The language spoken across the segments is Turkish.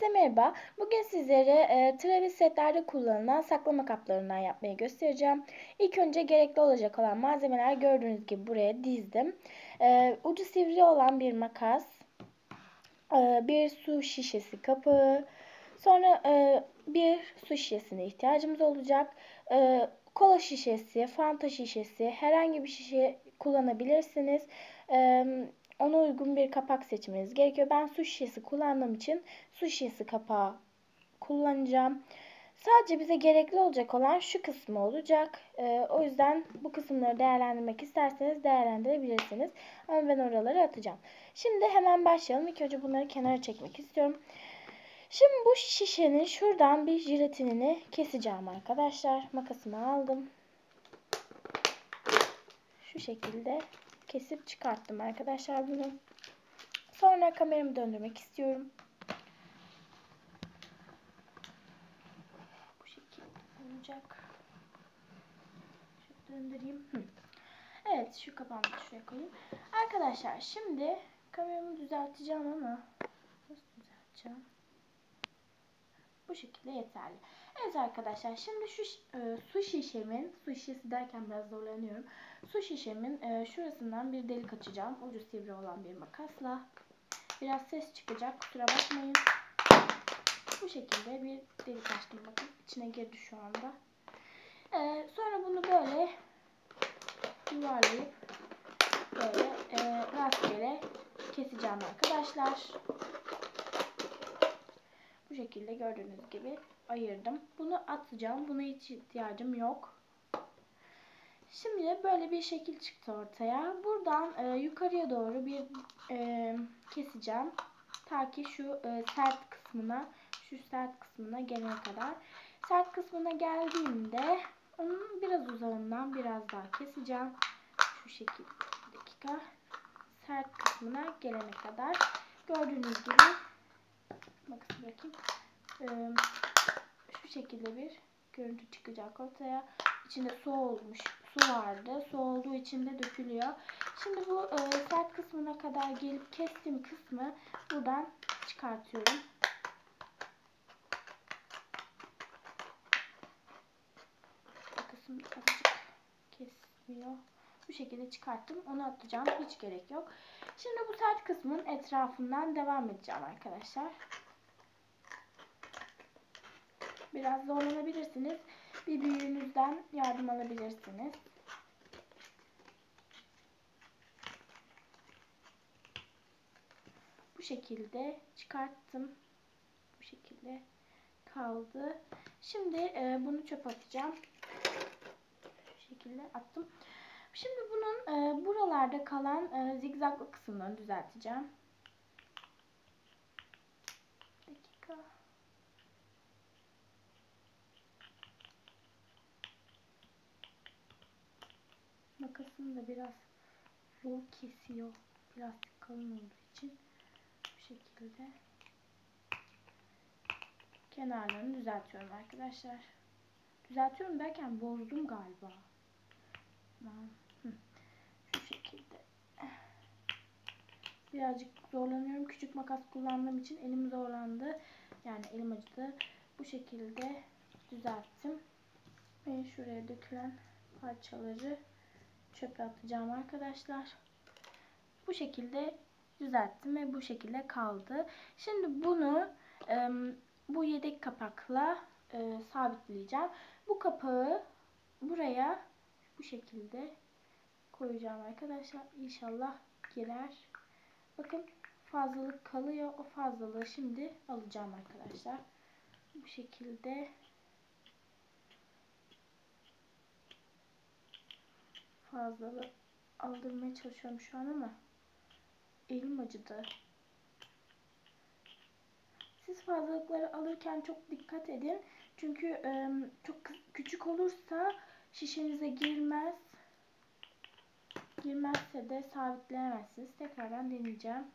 Herkese merhaba. Bugün sizlere e, Travis setlerde kullanılan saklama kaplarından yapmayı göstereceğim. İlk önce gerekli olacak olan malzemeler gördüğünüz gibi buraya dizdim. E, ucu sivri olan bir makas, e, bir su şişesi kapağı, sonra e, bir su şişesine ihtiyacımız olacak. E, kola şişesi, fanta şişesi, herhangi bir şişe kullanabilirsiniz. E, ona uygun bir kapak seçmeniz gerekiyor. Ben su şişesi kullandığım için su şişesi kapağı kullanacağım. Sadece bize gerekli olacak olan şu kısmı olacak. Ee, o yüzden bu kısımları değerlendirmek isterseniz değerlendirebilirsiniz. Ama ben oraları atacağım. Şimdi hemen başlayalım. İlk önce bunları kenara çekmek istiyorum. Şimdi bu şişenin şuradan bir jelatinini keseceğim arkadaşlar. Makasımı aldım. Şu şekilde kesip çıkarttım arkadaşlar bunu. Sonra kameramı döndürmek istiyorum. Bu şekilde olacak. Şöyle döndüreyim. Evet şu kapağımı şuraya koyayım. Arkadaşlar şimdi kameramı düzelteceğim ama nasıl düzelteceğim? Bu şekilde yeterli. Evet arkadaşlar şimdi şu e, su şişemin, su şişesi derken biraz zorlanıyorum. Su şişemin e, şurasından bir delik açacağım. Ucu sivri olan bir makasla. Biraz ses çıkacak kusura bakmayın. Bu şekilde bir delik açtım bakın. içine girdi şu anda. E, sonra bunu böyle yuvarlayıp böyle e, rastgele keseceğim arkadaşlar. Bu şekilde gördüğünüz gibi ayırdım. Bunu atacağım. Buna hiç ihtiyacım yok. Şimdi böyle bir şekil çıktı ortaya. Buradan e, yukarıya doğru bir e, keseceğim. Ta ki şu e, sert kısmına, şu sert kısmına gelene kadar. Sert kısmına geldiğimde onun biraz uzağından biraz daha keseceğim. Şu şekilde dakika. Sert kısmına gelene kadar. Gördüğünüz gibi bakın bırakayım. E, şekilde bir görüntü çıkacak ortaya. İçinde su olmuş, su vardı. Su olduğu için de dökülüyor. Şimdi bu e, sert kısmına kadar gelip kestiğim kısmı buradan çıkartıyorum. Bu kısım azıcık kesmiyor. Bu şekilde çıkarttım. Onu atacağım. Hiç gerek yok. Şimdi bu sert kısmın etrafından devam edeceğim arkadaşlar. Biraz zorlanabilirsiniz. Bir büyüğünüzden yardım alabilirsiniz. Bu şekilde çıkarttım. Bu şekilde kaldı. Şimdi e, bunu çöp atacağım. Bu şekilde attım. Şimdi bunun e, buralarda kalan e, zigzaglı kısımlarını düzelteceğim. dakika. Makasım da biraz zor kesiyor. Plastik kalın olduğu için bu şekilde kenarlarını düzeltiyorum arkadaşlar. Düzeltiyorum derken bozdum galiba. Şu şekilde. Birazcık zorlanıyorum. Küçük makas kullandığım için elim zorlandı. Yani elim acıdı. Bu şekilde düzelttim. Ve şuraya dökülen parçaları çöpe atacağım arkadaşlar. Bu şekilde düzelttim ve bu şekilde kaldı. Şimdi bunu e, bu yedek kapakla e, sabitleyeceğim. Bu kapağı buraya bu şekilde koyacağım arkadaşlar. İnşallah girer. Bakın fazlalık kalıyor. O fazlalığı şimdi alacağım arkadaşlar. Bu şekilde fazlalığı aldırmaya çalışıyorum şu an ama elim acıdı. Siz fazlalıkları alırken çok dikkat edin. Çünkü e, çok küçük olursa şişenize girmez. Girmezse de sabitleyemezsiniz. Tekrardan deneyeceğim.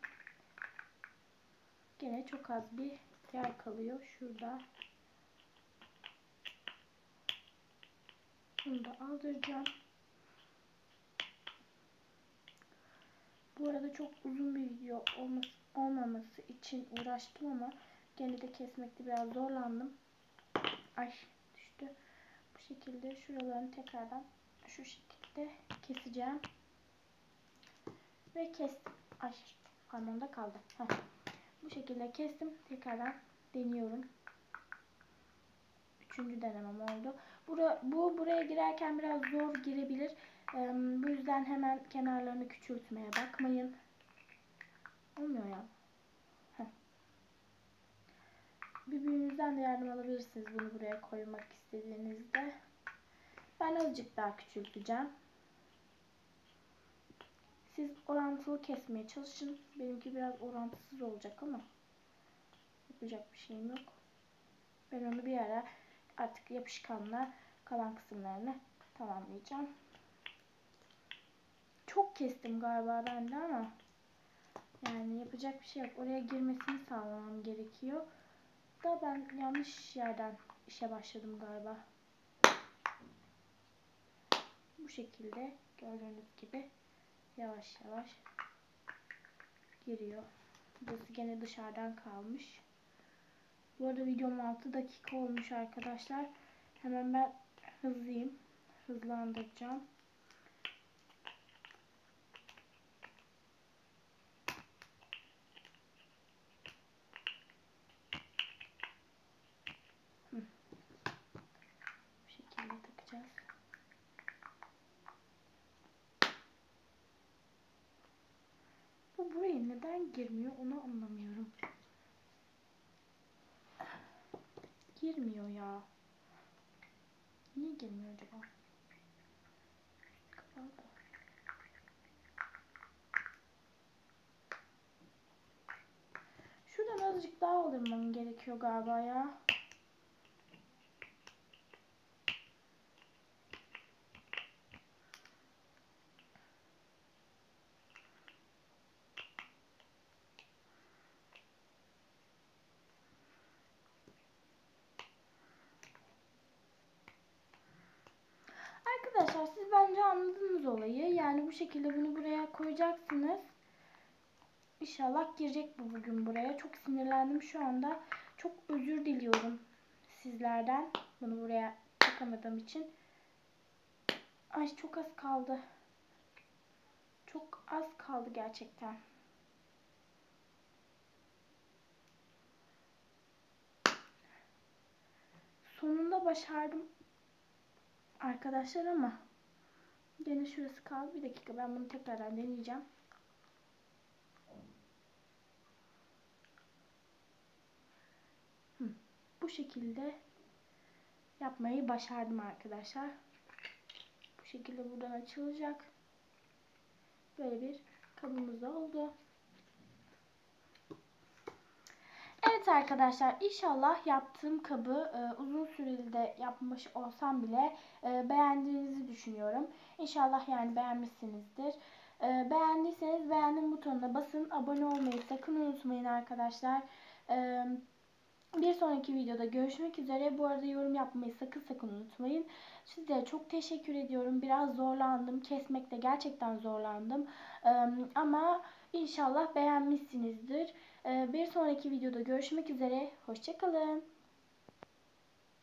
Gene çok az bir yer kalıyor. Şurada. Bunu da aldıracağım. Bu arada çok uzun bir video olması, olmaması için uğraştım ama Gene de kesmekte biraz zorlandım. Ay düştü. Bu şekilde şuralarını tekrardan şu şekilde keseceğim. Ve kestim. Ay parmağımda kaldı. Heh. Bu şekilde kestim. Tekrardan deniyorum. Üçüncü denemem oldu. Bura, bu buraya girerken biraz zor girebilir. Bu yüzden hemen kenarlarını küçültmeye bakmayın. Olmuyor ya. Heh. Bir büyüğünüzden de yardım alabilirsiniz bunu buraya koymak istediğinizde. Ben azıcık daha küçülteceğim. Siz orantılı kesmeye çalışın. Benimki biraz orantısız olacak ama yapacak bir şeyim yok. Ben onu bir ara artık yapışkanla kalan kısımlarını tamamlayacağım. Çok kestim galiba ben de ama yani yapacak bir şey yok. Oraya girmesini sağlamam gerekiyor. Da ben yanlış yerden işe başladım galiba. Bu şekilde gördüğünüz gibi yavaş yavaş giriyor. Burası gene dışarıdan kalmış. Bu arada videom 6 dakika olmuş arkadaşlar. Hemen ben hızlıyım. Hızlandıracağım. Bu şekilde takacağız. Bu buraya neden girmiyor onu anlamıyorum. Girmiyor ya. Niye girmiyor acaba? Kapalı da. Şuradan azıcık daha aldırmam gerekiyor galiba ya. Arkadaşlar siz bence anladınız olayı. Yani bu şekilde bunu buraya koyacaksınız. İnşallah girecek bu bugün buraya. Çok sinirlendim şu anda. Çok özür diliyorum sizlerden. Bunu buraya takamadığım için. Ay çok az kaldı. Çok az kaldı gerçekten. Sonunda başardım arkadaşlar ama gene şurası kaldı. Bir dakika ben bunu tekrardan deneyeceğim. Hı, bu şekilde yapmayı başardım arkadaşlar. Bu şekilde buradan açılacak. Böyle bir kabımız oldu. Evet arkadaşlar inşallah yaptığım kabı e, uzun süreli de yapmış olsam bile e, beğendiğinizi düşünüyorum. İnşallah yani beğenmişsinizdir. E, beğendiyseniz beğendim butonuna basın. Abone olmayı sakın unutmayın arkadaşlar. E, bir sonraki videoda görüşmek üzere. Bu arada yorum yapmayı sakın sakın unutmayın. Sizlere çok teşekkür ediyorum. Biraz zorlandım. Kesmekte gerçekten zorlandım. E, ama inşallah beğenmişsinizdir. Bir sonraki videoda görüşmek üzere. Hoşçakalın.